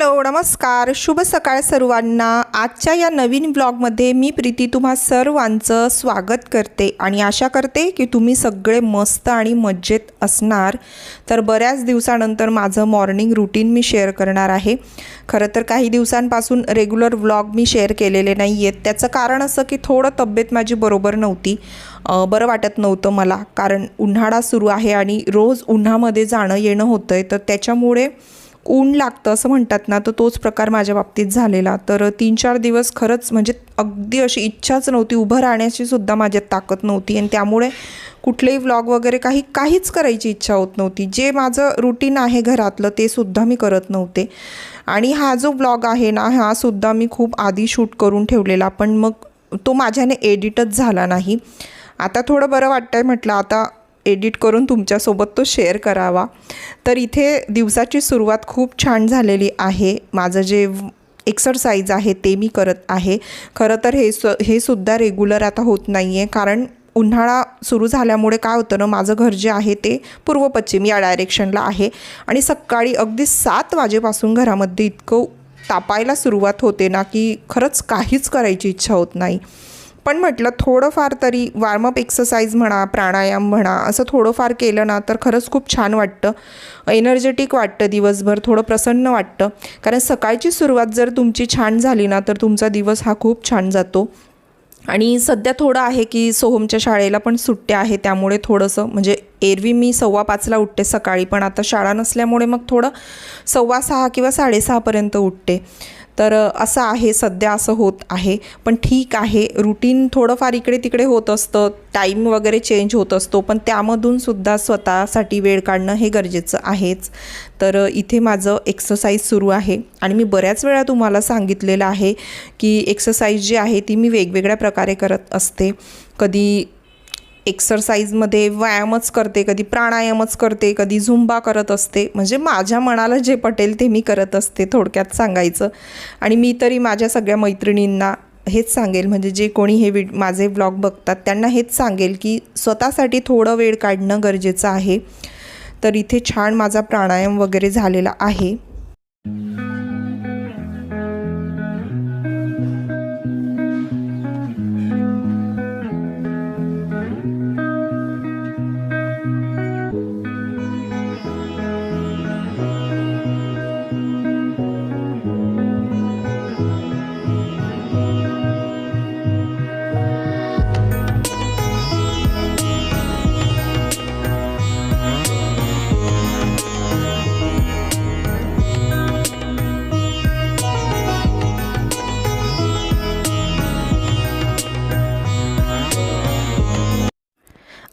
Hello नमस्कार. शुभ सकाळ सर्वांना. आजच्या या नवीन ब्लॉगमध्ये मी प्रीती तुम्हा सर्वांचं स्वागत करते आणि आशा करते की तुम्ही सगळे मस्त आणि मज्जेत असणार. तर बऱ्याच दिवसानंतर माझं मॉर्निंग रुटीन मी शेअर करणार आहे. खरं तर काही दिवसांपासून रेग्युलर व्लॉग मी शेअर केलेले नाही आहेत त्याचं कारण असं की थोडं तब्येत माझी बरोबर नव्हती. बरं वाटत नव्हतं मला. कारण उन्हाळा सुरू आहे आणि रोज उन्हामध्ये जाणं येणं होतं आहे तर त्याच्यामुळे ऊन लागतं असं म्हणतात ना तर तोच प्रकार माझ्या बाबतीत झालेला. तर तीन चार दिवस खरंच म्हणजे अगदी अशी इच्छाच नव्हती. उभं राहण्याची सुद्धा माझ्यात ताकद नव्हती. आणि त्यामुळे कुठलेही व्लॉग वगैरे काही काहीच करायची इच्छा होत नव्हती. जे माझं रुटीन आहे घरातलं ते सुद्धा मी करत नव्हते. आणि हा जो ब्लॉग आहे ना हा सुद्धा मी खूप आधी शूट करून ठेवलेला. पण मग तो माझ्याने एडिटच झाला नाही. आता थोडं बरं वाटतंय म्हटलं आता एडिट करून तुमच्यासोबत तो शेअर करावा. तर इथे दिवसाची सुरुवात खूप छान झालेली आहे. माझं जे एक्सरसाइज आहे ते मी करत आहे. खरं तर हे स हे सुद्धा रेग्युलर आता होत नाही आहे कारण उन्हाळा सुरू झाल्यामुळे काय होतं ना माझं घर जे आहे ते पूर्व पश्चिम या डायरेक्शनला आहे. आणि सकाळी अगदी सात वाजेपासून घरामध्ये इतकं तापायला सुरुवात होते ना की खरंच काहीच करायची इच्छा होत नाही. पण म्हटलं थोडंफार तरी वॉर्मअप एक्सरसाइज म्हणा प्राणायाम म्हणा असं थोडंफार केलं ना तर खरंच खूप छान वाटतं. एनर्जेटिक वाटतं दिवसभर थोडं प्रसन्न वाटतं. कारण सकाळची सुरुवात जर तुमची छान झाली ना तर तुमचा दिवस हा खूप छान जातो. आणि सध्या थोडं आहे की सोहमच्या शाळेला पण सुट्ट्या आहे त्यामुळे थोडंसं म्हणजे एरवी मी सव्वा पाचला उठते सकाळी पण आता शाळा नसल्यामुळे मग थोडं सव्वा सहा किंवा साडेसहापर्यंत उठते. तर असं आहे सध्या असं होत आहे. पण ठीक आहे रुटीन थोडंफार इकडे तिकडे होत असतं टाईम वगैरे चेंज होत असतो पण त्यामधून सुद्धा स्वतःसाठी वेळ काढणं हे गरजेचं आहेच. तर इथे माझं एक्सरसाइज सुरू आहे. आणि मी बऱ्याच वेळा तुम्हाला सांगितलेलं आहे की एक्सरसाइज जी आहे ती मी वेगवेगळ्या प्रकारे करत असते. कधी एक्सरसाइजमध्ये व्यायामच करते कधी प्राणायामच करते कधी झुंबा करत असते. म्हणजे माझ्या मनाला जे पटेल ते मी करत असते थोडक्यात सांगायचं. आणि मी तरी माझ्या सगळ्या मैत्रिणींना हेच सांगेल. म्हणजे जे कोणी हे वि माझे ब्लॉग बघतात त्यांना हेच सांगेल की स्वतःसाठी थोडं वेळ काढणं गरजेचं आहे. तर इथे छान माझा प्राणायाम वगैरे झालेला आहे.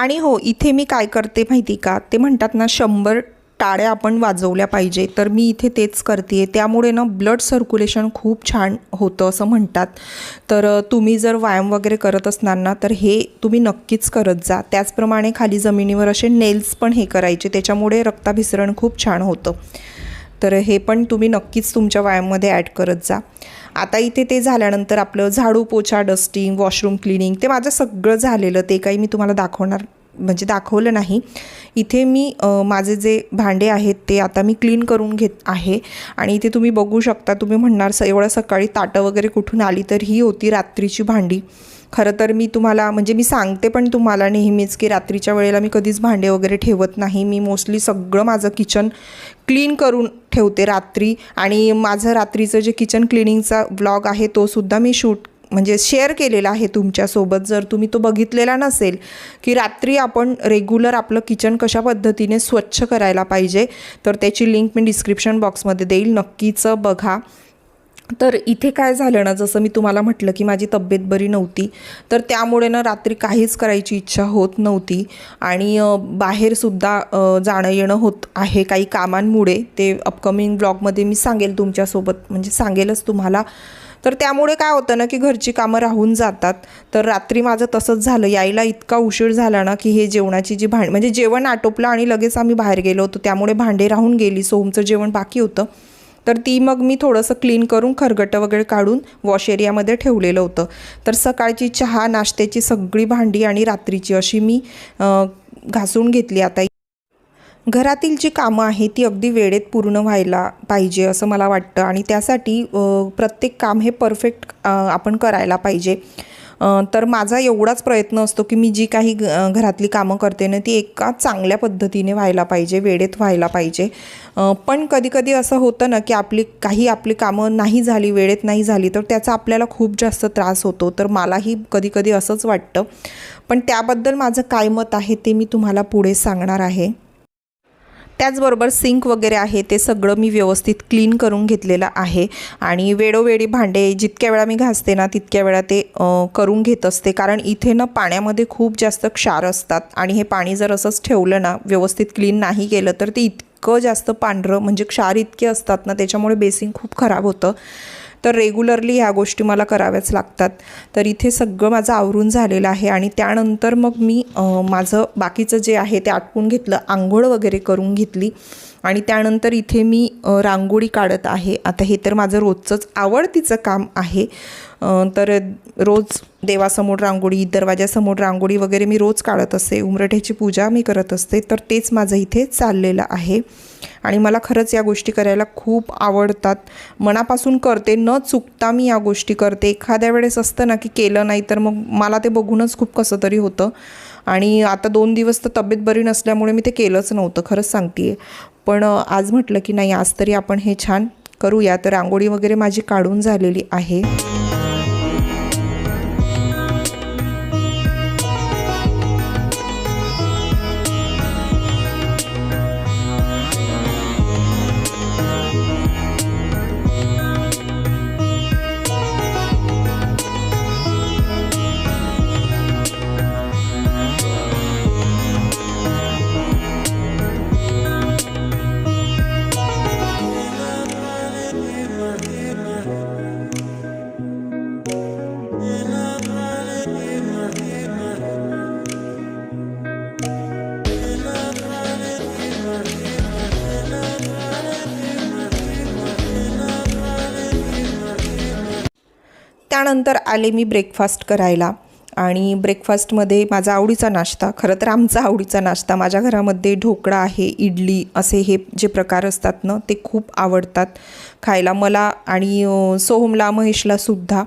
आणि हो इथे मी काय करते माहिती का? ते म्हणतात ना शंभर टाळ्या आपण वाजवल्या पाहिजे. तर मी इथे तेच करते त्यामुळे ना ब्लड सर्क्युलेशन खूप छान होतं असं म्हणतात. तर तुम्ही जर व्यायाम वगैरे करत असणार ना तर हे तुम्ही नक्कीच करत जा. त्याचप्रमाणे खाली जमिनीवर असे नेल्स पण हे करायचे. त्याच्यामुळे रक्ताभिसरण खूप छान होतं. तर हे पण तुम्ही नक्कीच तुमच्या व्यायाममध्ये ॲड करत जा. आता इथे ते झाल्यानंतर आपलं झाडू पोछा डस्टिंग वॉशरूम क्लिनिंग ते माझं सगळं झालेलं ते काही मी तुम्हाला दाखवणार म्हणजे दाखवलं नाही. इथे मी माझे जे भांडे आहेत ते आता मी क्लीन करून घेत आहे. आणि इथे तुम्ही बघू शकता तुम्ही म्हणणार स एवढं सकाळी ताटं वगैरे कुठून आली तर ही होती रात्रीची भांडी. खरं तर मी तुम्हाला म्हणजे मी सांगते पण तुम्हाला नेहमीच की रात्रीच्या वेळेला मी कधीच भांडे वगैरे ठेवत नाही. मी मोस्टली सगळं माझं किचन क्लीन करून ठेवते रात्री. आणि माझं रात्रीचं जे किचन क्लिनिंगचा ब्लॉग आहे तो सुद्धा मी शूट म्हणजे शेअर केलेला आहे तुमच्यासोबत. जर तुम्ही तो बघितलेला नसेल की रात्री आपण रेग्युलर आपलं किचन कशा पद्धतीने स्वच्छ करायला पाहिजे तर त्याची लिंक मी डिस्क्रिप्शन बॉक्समध्ये देईल. नक्कीच बघा. तर इथे काय झालं ना जसं मी तुम्हाला म्हटलं की माझी तब्येत बरी नव्हती तर त्यामुळे ना रात्री काहीच करायची इच्छा होत नव्हती. आणि बाहेरसुद्धा जाणं येणं होत आहे काही कामांमुळे. ते अपकमिंग ब्लॉगमध्ये मी सांगेल तुमच्यासोबत म्हणजे सांगेलच तुम्हाला. तर त्यामुळे काय होतं ना की घरची कामं राहून जातात. तर रात्री माझं तसंच झालं. यायला इतका उशीर झाला ना की हे जेवणाची जी भांड म्हणजे जेवण आटोपलं आणि लगेच आम्ही बाहेर गेलो होतो. त्यामुळे भांडे राहून गेली. सोमचं जेवण बाकी होतं. तर ती मग मी थोडंसं क्लीन करून खरगटं वगैरे काढून वॉश एरियामध्ये ठेवलेलं होतं. तर सकाळची चहा नाश्त्याची सगळी भांडी आणि रात्रीची अशी मी घासून घेतली आता. घरातील जी कामं आहेत ती अगदी वेळेत पूर्ण व्हायला पाहिजे असं मला वाटतं. आणि त्यासाठी प्रत्येक काम हे परफेक्ट आपण करायला पाहिजे. तर माझा एवढाच प्रयत्न असतो की मी जी काही घरातली कामं करते ना ती एका चांगल्या पद्धतीने व्हायला पाहिजे वेळेत व्हायला पाहिजे. पण कधीकधी असं होतं ना की आपली काही आपली कामं नाही झाली वेळेत नाही झाली तर त्याचा आपल्याला खूप जास्त त्रास होतो. तर मलाही कधीकधी असंच वाटतं. पण त्याबद्दल माझं काय मत आहे ते मी तुम्हाला पुढे सांगणार आहे. त्याचबरोबर सिंक वगैरे आहे ते सगळं मी व्यवस्थित क्लीन करून घेतलेलं आहे. आणि वेळोवेळी भांडे जितक्या वेळा मी घासते ना तितक्या वेळा ते करून घेत असते. कारण इथे ना पाण्यामध्ये खूप जास्त क्षार असतात आणि हे पाणी जर असंच ठेवलं ना व्यवस्थित क्लीन नाही केलं तर ते इतकं जास्त पांढरं म्हणजे क्षार इतके असतात ना त्याच्यामुळे बेसिंग खूप खराब होतं. तर रेग्युलरली ह्या गोष्टी मला कराव्याच लागतात. तर इथे सगळं माझं आवरून झालेलं आहे आणि त्यानंतर मग मी माझं बाकीचं जे आहे ते आटपून घेतलं आंघोळ वगैरे करून घेतली. आणि त्यानंतर इथे मी रांगोळी काढत आहे. आता हे तर माझं रोजचंच आवडतीचं काम आहे. तर रोज देवासमोर रांगोळी दरवाजासमोर रांगोळी वगैरे मी रोज काढत असते. उमरठ्याची पूजा मी करत असते. तर तेच माझं इथे चाललेलं आहे. आणि मला खरंच या गोष्टी करायला खूप आवडतात. मनापासून करते न चुकता मी या गोष्टी करते. एखाद्या वेळेस असतं ना की केलं नाही तर मग मला ते बघूनच खूप कसं तरी होतं. आणि आता दोन दिवस तर तब्येत बरी नसल्यामुळे मी ते केलंच नव्हतं खरंच सांगते पण आज म्हटलं की नाही आज तरी आपण हे छान करूया. तर रांगोळी वगैरे माझी काढून झालेली आहे. त्यानंतर आले मी ब्रेकफास्ट करायला. आणि ब्रेकफास्टमध्ये माझा आवडीचा नाश्ता खरं तर आमचा आवडीचा नाश्ता माझ्या घरामध्ये ढोकळा आहे इडली असे हे जे प्रकार असतात ना ते खूप आवडतात खायला. मला आणि सोहमला महेशला सुद्धा.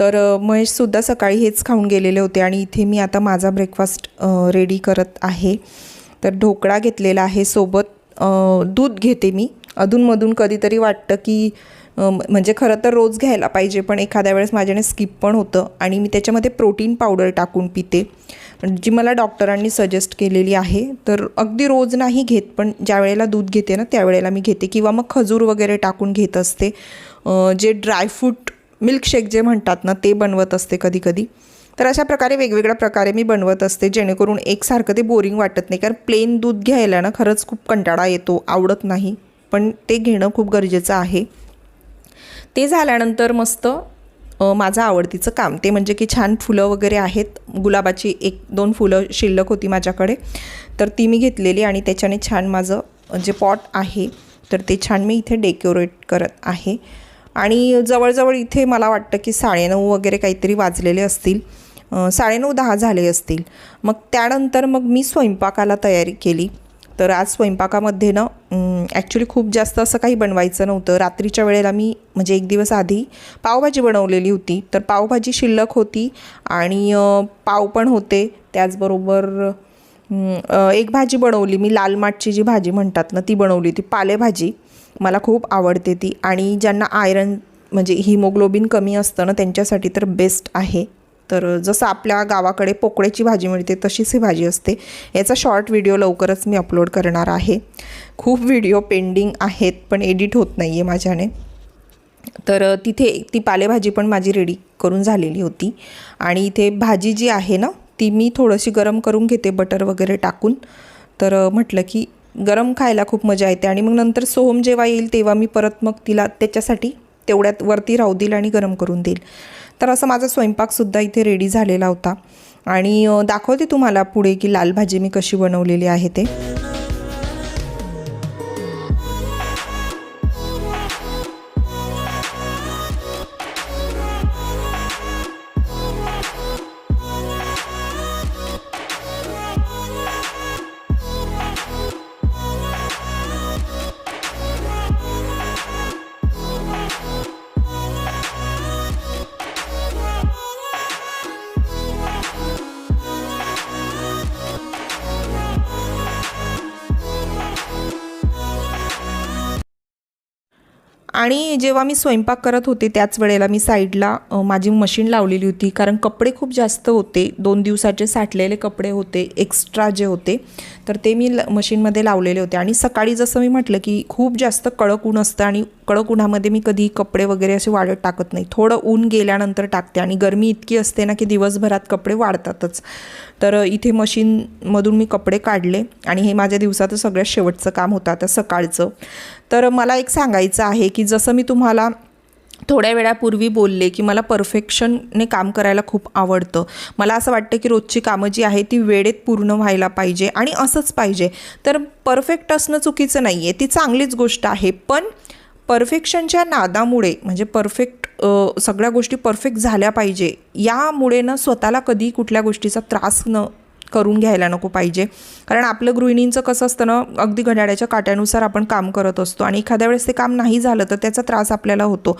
तर महेशसुद्धा सकाळी हेच खाऊन गेलेले होते आणि इथे मी आता माझा ब्रेकफास्ट रेडी करत आहे. तर ढोकळा घेतलेला आहे सोबत. दूध घेते मी. अधूनमधून कधीतरी वाटतं की म्हणजे खरं तर रोज घ्यायला पाहिजे पण एखाद्या वेळेस माझ्याने स्किप पण होतं आणि मी त्याच्यामध्ये प्रोटीन पावडर टाकून पिते. जी मला डॉक्टरांनी सजेस्ट केलेली आहे तर अगदी रोज नाही घेत पण ज्या वेळेला दूध घेते ना त्यावेळेला मी घेते. किंवा मग खजूर वगैरे टाकून घेत असते. जे ड्रायफ्रूट मिल्कशेक जे म्हणतात ना ते बनवत असते कधी कधी तर अशा प्रकारे वेगवेगळ्या प्रकारे मी बनवत असते जेणेकरून एकसारखं ते बोरिंग वाटत नाही. कारण प्लेन दूध घ्यायला ना खरंच खूप कंटाळा येतो आवडत नाही. पण ते घेणं खूप गरजेचं आहे. ते झाल्यानंतर मस्त माझं आवडतीचं काम. ते म्हणजे की छान फुलं वगैरे आहेत. गुलाबाची एक दोन फुलं शिल्लक होती माझ्याकडे. तर ती मी घेतलेली आणि त्याच्याने छान माझं जे पॉट आहे तर ते छान मी इथे डेकोरेट करत आहे. आणि जवळजवळ इथे मला वाटतं की साडेनऊ वगैरे काहीतरी वाजलेले असतील. साडेनऊ दहा झाले असतील. मग त्यानंतर मग मी स्वयंपाकाला तयारी केली. तर आज स्वयंपाकामध्ये ना ॲक्च्युली खूप जास्त असं काही बनवायचं नव्हतं. रात्रीच्या वेळेला मी म्हणजे एक दिवस आधी पावभाजी बनवलेली होती. तर पावभाजी शिल्लक होती आणि पाव पण होते. त्याचबरोबर एक भाजी बनवली. मी लाल माठची जी भाजी म्हणतात ना ती बनवली ती पालेभाजी मला खूप आवडते ती. आणि ज्यांना आयरन म्हणजे हिमोग्लोबिन कमी असतं ना त्यांच्यासाठी तर बेस्ट आहे. तर जसं आपल्या गावाकडे पोकळ्याची भाजी मिळते तशीच ही भाजी असते. याचा शॉर्ट व्हिडिओ लवकरच मी अपलोड करणार आहे. खूप व्हिडिओ पेंडिंग आहेत पण एडिट होत नाही आहे माझ्याने. तर तिथे ती पालेभाजी पण माझी रेडी करून झालेली होती. आणि इथे भाजी जी आहे ना ती मी थोडीशी गरम करून घेते बटर वगैरे टाकून. तर म्हटलं की गरम खायला खूप मजा येते आणि मग नंतर सोहम जेव्हा येईल तेव्हा मी परत मग तिला त्याच्यासाठी तेवढ्यात वरती राहू देईल आणि गरम करून देईल. तर असं माझा स्वयंपाकसुद्धा इथे रेडी झालेला होता. आणि दाखवते तुम्हाला पुढे की लाल भाजी मी कशी बनवलेली आहे ते. आणि जेव्हा मी स्वयंपाक करत होते त्याच वेळेला मी साईडला माझी मशीन लावलेली होती. कारण कपडे खूप जास्त होते. दोन दिवसाचे साठलेले कपडे होते एक्स्ट्रा जे होते तर ते मी ल मशीनमध्ये लावलेले होते. आणि सकाळी जसं मी म्हटलं की खूप जास्त कडक ऊन असतं आणि कडक उन्हामध्ये मी कधी कपडे वगैरे असे वाढत टाकत नाही. थोडं ऊन गेल्यानंतर टाकते आणि गरमी इतकी असते ना की दिवसभरात कपडे वाढतातच. तर इथे मशीनमधून मी कपडे काढले आणि हे माझ्या दिवसाचं सगळ्यात शेवटचं काम होतं आता सकाळचं. तर मला एक सांगायचं आहे की जसं मी तुम्हाला थोड्या वेळापूर्वी बोलले की मला परफेक्शनने काम करायला खूप आवडतं. मला असं वाटतं की रोजची कामं जी आहे ती वेळेत पूर्ण व्हायला पाहिजे आणि असंच पाहिजे. तर परफेक्ट असणं चुकीचं नाही आहे ती चांगलीच गोष्ट आहे. पण परफेक्शनच्या नादामुळे म्हणजे परफेक्ट सगळ्या गोष्टी परफेक्ट झाल्या पाहिजे. यामुळे ना स्वतःला कधी कुठल्या गोष्टीचा त्रास न करून घ्यायला नको पाहिजे. कारण आपलं गृहिणींचं कसं असतं ना अगदी घड्याळ्याच्या काट्यानुसार आपण काम करत असतो आणि एखाद्या वेळेस ते काम नाही झालं तर त्याचा त्रास आपल्याला होतो.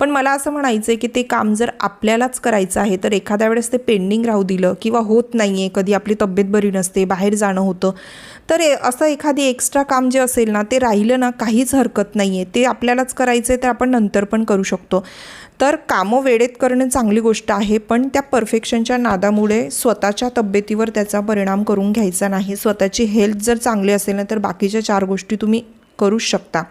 पण मला असं म्हणायचं आहे की ते काम जर आपल्यालाच करायचं आहे तर एखाद्या वेळेस ते पेंडिंग राहू दिलं किंवा होत नाही आहे कधी आपली तब्येत बरी नसते बाहेर जाणं होतं तर ए- असं एखादी एक्स्ट्रा काम जे असेल ना ते राहिलं ना काहीच हरकत नाही आहे ते आपल्यालाच करायचं आहे तर आपण नंतर पण करू शकतो. तर कामं वेळेत करणं चांगली गोष्ट आहे पण त्या परफेक्शनच्या नादामुळे स्वतःच्या तब्येतीवर त्याचा परिणाम करून घ्यायचा नाही. स्वतःची हेल्थ जर चांगली असेल ना तर बाकीच्या चार गोष्टी तुम्ही करूच शकता.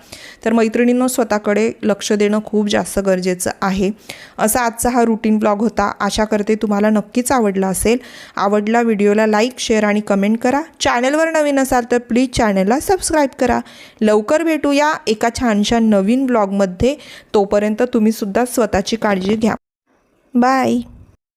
तर मैत्रिणींनो स्वतःकडे लक्ष देणं खूप जास्त गरजेचं आहे. असा आजचा हा रुटीन ब्लॉग होता. आशा करते तुम्हाला नक्कीच आवडला असेल. आवडला व्हिडिओला लाईक शेअर आणि कमेंट करा. चॅनलवर नवीन असाल तर प्लीज चॅनलला सबस्क्राईब करा. लवकर भेटूया एका छानशा नवीन ब्लॉगमध्ये तोपर्यंत तुम्हीसुद्धा स्वतःची काळजी घ्या. बाय